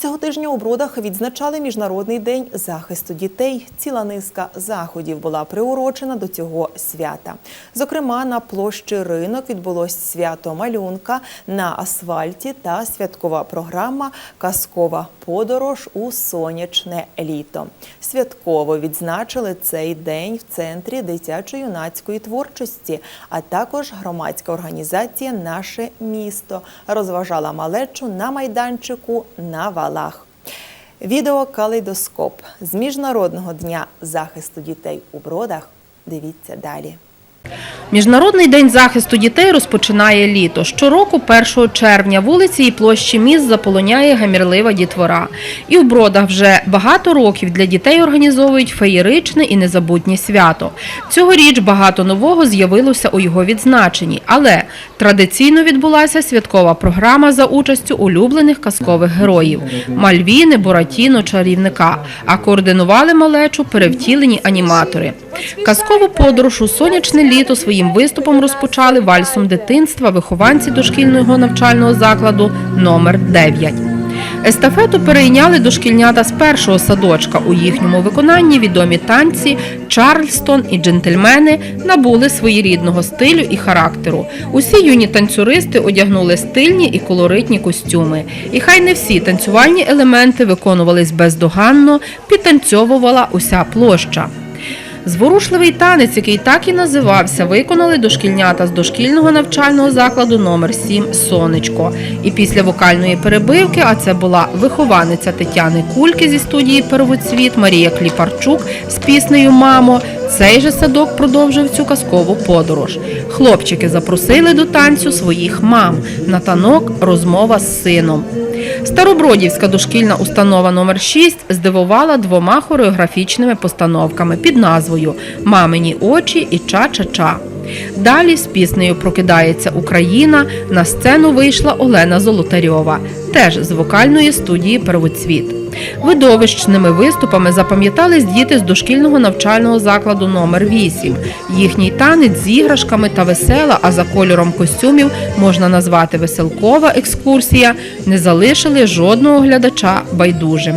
Цього тижня у Бродах відзначали Міжнародний день захисту дітей. Ціла низка заходів була приурочена до цього свята. Зокрема, на площі ринок відбулось свято малюнка на асфальті та святкова програма Казкова подорож у сонячне літо. Святково відзначили цей день в центрі дитячо-юнацької творчості, а також громадська організація Наше місто розважала малечу на майданчику на валах. Відео Калейдоскоп з Міжнародного дня захисту дітей у бродах. Дивіться далі. Міжнародний день захисту дітей розпочинає літо. Щороку, 1 червня, вулиці і площі міст заполоняє гамірлива дітвора. І в бродах вже багато років для дітей організовують феєричне і незабутнє свято. Цьогоріч багато нового з'явилося у його відзначенні, але традиційно відбулася святкова програма за участю улюблених казкових героїв Мальвіни, Буратіно, чарівника. А координували малечу перевтілені аніматори. Казкову подорож у сонячне літо своїм виступом розпочали вальсом дитинства вихованці дошкільного навчального закладу номер 9. Естафету перейняли дошкільнята з першого садочка. У їхньому виконанні відомі танці Чарльстон і джентльмени набули своєрідного стилю і характеру. Усі юні танцюристи одягнули стильні і колоритні костюми. І хай не всі танцювальні елементи виконувались бездоганно, підтанцьовувала уся площа. Зворушливий танець, який так і називався, виконали дошкільнята з дошкільного навчального закладу номер 7 Сонечко. І після вокальної перебивки, а це була вихованиця Тетяни Кульки зі студії Первоцвіт Марія Кліпарчук з піснею Мамо. Цей же садок продовжив цю казкову подорож. Хлопчики запросили до танцю своїх мам. На танок розмова з сином. Старобродівська дошкільна установа номер 6 здивувала двома хореографічними постановками під назвою Мамині очі і Ча-Ча-Ча. Далі з піснею Прокидається Україна на сцену вийшла Олена Золотарьова, теж з вокальної студії Первоцвіт. Видовищними виступами запам'ятались діти з дошкільного навчального закладу номер 8 Їхній танець з іграшками та весела, а за кольором костюмів можна назвати веселкова екскурсія, не залишили жодного глядача байдужим.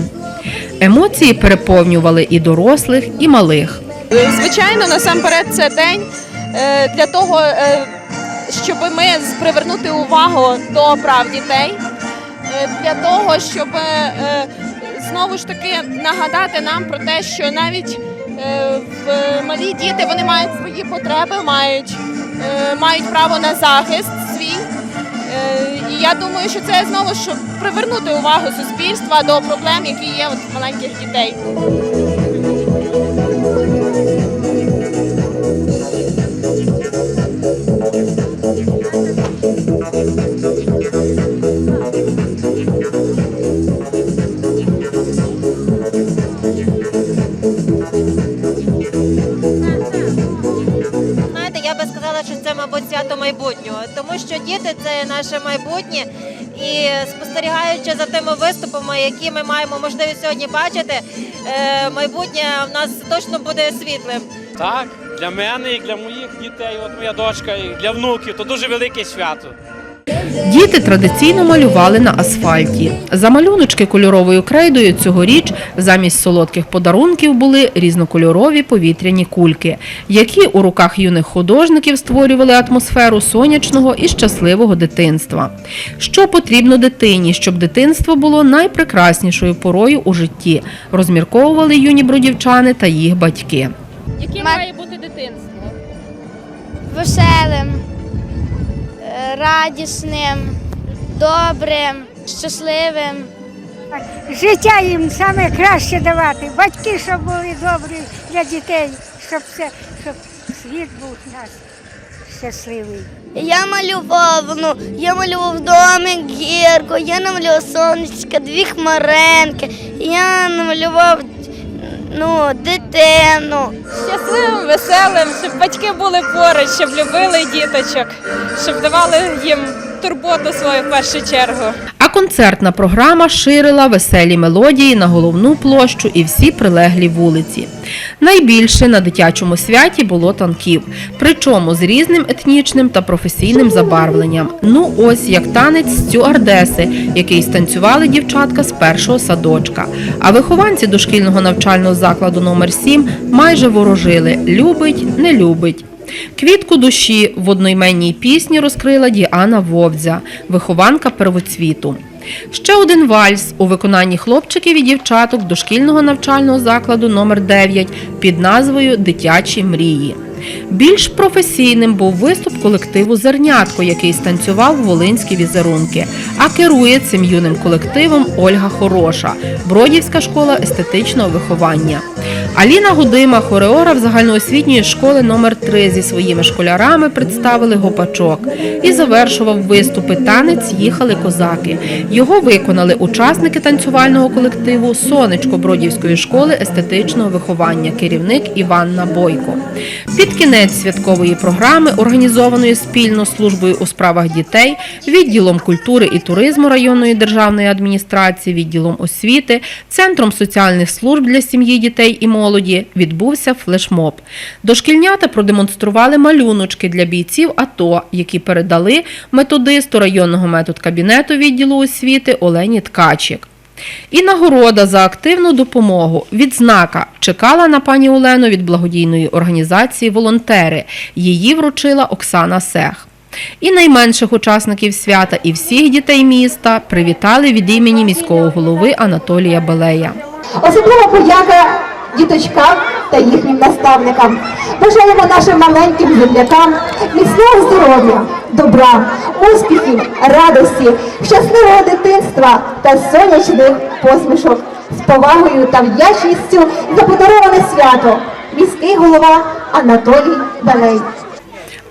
Емоції переповнювали і дорослих, і малих. Звичайно, насамперед це день для того, е, щоб ми привернути увагу до прав дітей, е, для того, щоб е, знову ж таки нагадати нам про те, що навіть е, малі діти вони мають свої потреби, мають, е, мають право на захист свій. Е, І я думаю, що це знову щоб привернути увагу суспільства до проблем, які є от маленьких дітей. Діти наше майбутнє. І спостерігаючи за тими виступами, які ми маємо можливість сьогодні бачити, е, майбутнє в нас точно буде світлим. Так, для мене і для моїх дітей, от моя дочка, і для внуків, то дуже велике свято. Діти традиційно малювали на асфальті. За малюночки кольоровою крейдою цьогоріч замість солодких подарунків були різнокольорові повітряні кульки, які у руках юних художників створювали атмосферу сонячного і щасливого дитинства. Що потрібно дитині, щоб дитинство було найпрекраснішою порою у житті, розмірковували юні бродівчани та їх батьки. Яке має бути дитинство? веселим, радісним, добрим, щасливим. життя їм саме краще давати. Батьки, щоб були добрі для дітей, щоб все, щоб світ був у нас щасливий. Я малював, ну, я малював домик, гірку, я намалював сонечко, дві хмаренки, я намалював ну, дитину. щасливим, веселим, щоб батьки були поруч, щоб любили діточок, щоб давали їм турботу свою в першу чергу. Концертна програма ширила веселі мелодії на головну площу і всі прилеглі вулиці. Найбільше на дитячому святі було танків, причому з різним етнічним та професійним забарвленням. Ну ось як танець стюардеси, який станцювали дівчатка з першого садочка. А вихованці дошкільного навчального закладу номер 7 майже ворожили любить, не любить. Квітку душі в одноіменній пісні розкрила Діана Вовдзя, вихованка первоцвіту. Ще один вальс у виконанні хлопчиків і дівчаток дошкільного навчального закладу номер 9 під назвою Дитячі мрії. Більш професійним був виступ колективу Зернятко, який станцював волинські візерунки. А керує цим юним колективом Ольга Хороша, Бродівська школа естетичного виховання. Аліна Гудима, хореограф загальноосвітньої школи номер 3 зі своїми школярами представили гопачок і завершував виступи танець їхали козаки. Його виконали учасники танцювального колективу Сонечко Бродівської школи естетичного виховання, керівник Іванна Бойко. Під кінець святкової програми, організованої спільно службою у справах дітей, відділом культури і туризму районної державної адміністрації, відділом освіти, центром соціальних служб для сім'ї, дітей і молоді, відбувся флешмоб. Дошкільнята продемонстрували малюночки для бійців АТО, які передали методисту районного методкабінету відділу освіти Олені Ткачик. І нагорода за активну допомогу відзнака чекала на пані Олену від благодійної організації Волонтери. Її вручила Оксана Сех. І найменших учасників свята, і всіх дітей міста привітали від імені міського голови Анатолія Балея. Особлива подяка діточкам та їхнім наставникам. Бажаємо нашим маленьким землякам міцного здоров'я, добра, успіхів, радості, щасливого дитинства та сонячних посмішок з повагою та вдячністю за подароване свято. Міський голова Анатолій Белей.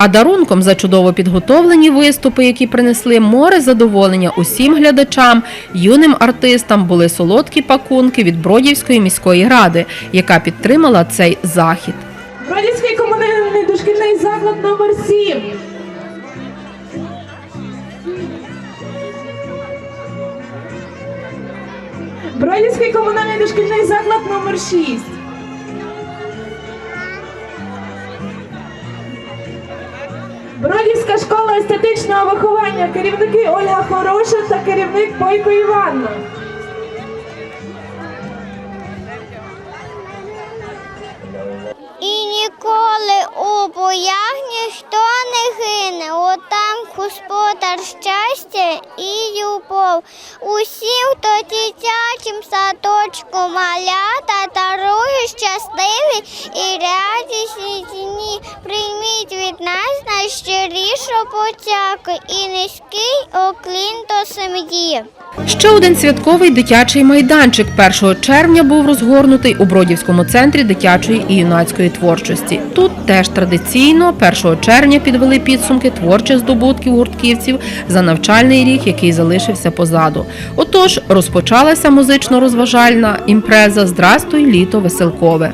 А дарунком за чудово підготовлені виступи, які принесли море задоволення усім глядачам, юним артистам були солодкі пакунки від Бродівської міської ради, яка підтримала цей захід. Бродівський комунальний дошкільний заклад номер 7. Бродівський комунальний дошкільний заклад номер 6. Бродівська школа естетичного виховання. Керівники Ольга Хороша та керівник Бойко Іванна. І ніколи у боях ніхто не гине. Отам господар щастя і любов. Усім, хто дитячим садочку малята та руги щасливі і радісні дні. Прийміть від нас найщирішу подяку і низький оклін до сім'ї. Ще один святковий дитячий майданчик 1 червня був розгорнутий у Бродівському центрі дитячої і юнацької творчості. Тут теж традиційно 1 червня підвели підсумки творчих здобутків гуртківців за навчальний рік, який залишився позаду. Отож, розпочалася музично-розважальна імпреза Здрастуй літо веселкове.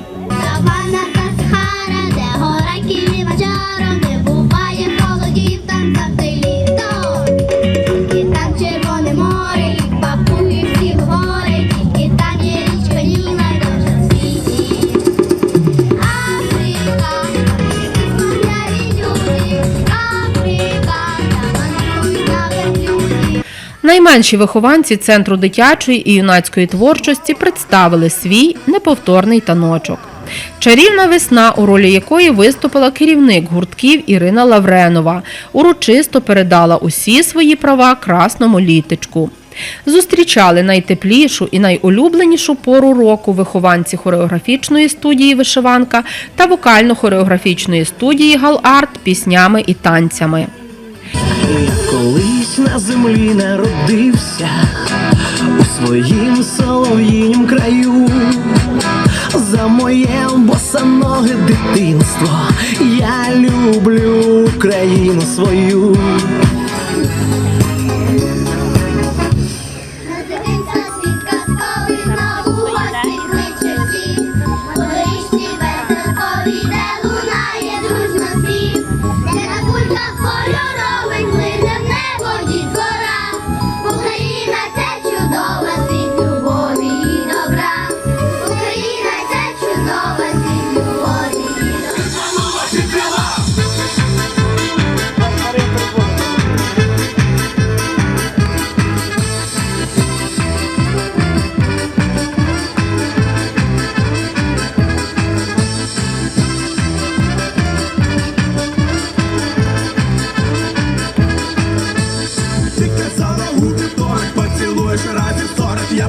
Найменші вихованці центру дитячої і юнацької творчості представили свій неповторний таночок. Чарівна весна, у ролі якої виступила керівник гуртків Ірина Лавренова, урочисто передала усі свої права красному літечку. Зустрічали найтеплішу і найулюбленішу пору року вихованці хореографічної студії Вишиванка та вокально-хореографічної студії Галарт піснями і танцями. Колись на землі народився у своїм солов'їнім краю. За моє босоноге дитинство я люблю Україну свою.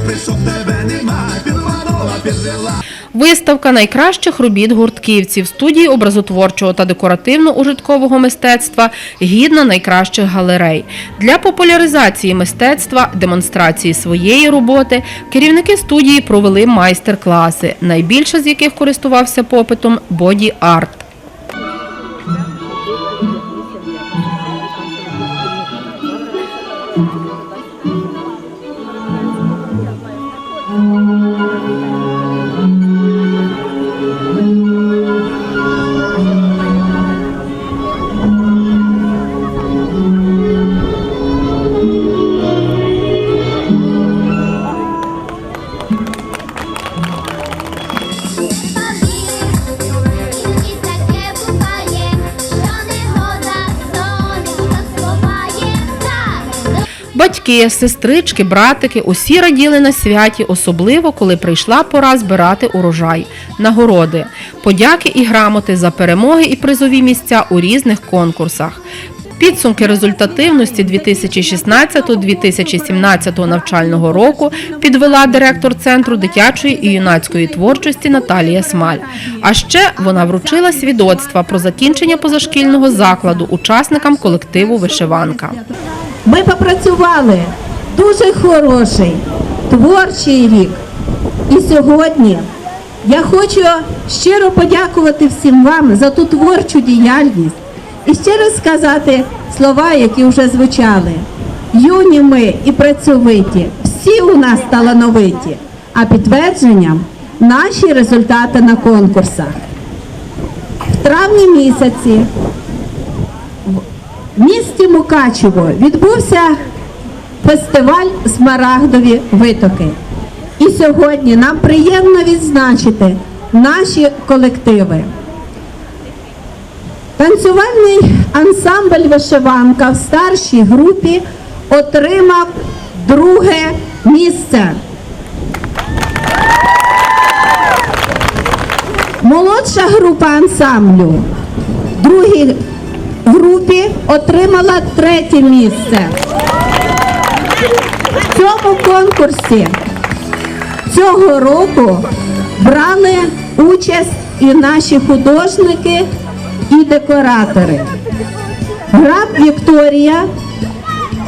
Прийшов, тебе нема, підманула, підвела. Виставка найкращих робіт гуртківців студії образотворчого та декоративно-ужиткового мистецтва гідна найкращих галерей. Для популяризації мистецтва, демонстрації своєї роботи керівники студії провели майстер-класи, найбільше з яких користувався попитом боді-арт. Іноді Батьки, сестрички, братики усі раділи на святі, особливо коли прийшла пора збирати урожай, нагороди, подяки і грамоти за перемоги і призові місця у різних конкурсах. Підсумки результативності 2016-2017 навчального року підвела директор центру дитячої і юнацької творчості Наталія Смаль. А ще вона вручила свідоцтва про закінчення позашкільного закладу учасникам колективу Вишиванка. Ми попрацювали дуже хороший творчий рік. І сьогодні я хочу щиро подякувати всім вам за ту творчу діяльність і щиро сказати слова, які вже звучали. Юні ми і працьовиті, всі у нас талановиті, а підтвердженням наші результати на конкурсах. В травні місяці в місті Мукачево відбувся фестиваль Смарагдові витоки. І сьогодні нам приємно відзначити наші колективи. Танцювальний ансамбль вишиванка в старшій групі отримав друге місце. Молодша група ансамблю в другій групі отримала третє місце. В цьому конкурсі цього року брали участь і наші художники і декоратори. Граб Вікторія,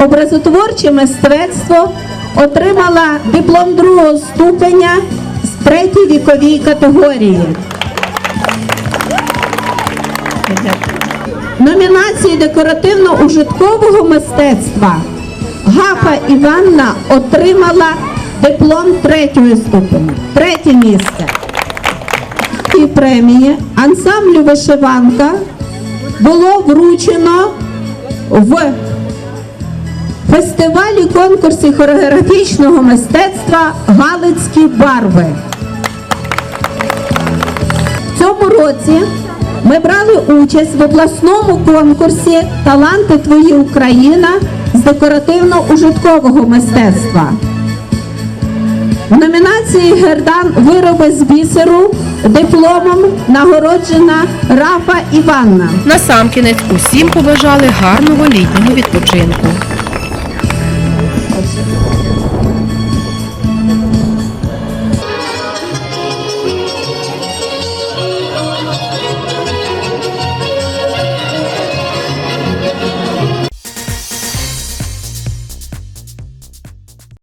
образотворче мистецтво, отримала диплом другого ступеня з третій віковій категорії. Номінації декоративно-ужиткового мистецтва Гафа Іванна отримала диплом третього ступеня, третє місце. І премії ансамблю вишиванка було вручено в фестивалі конкурсі хореографічного мистецтва Галицькі барви. В цьому році ми брали участь в обласному конкурсі Таланти Твої Україна з декоративно-ужиткового мистецтва. В номінації Гердан Вироби з бісеру дипломом нагороджена Рафа Іванна. Насамкінець усім побажали гарного літнього відпочинку.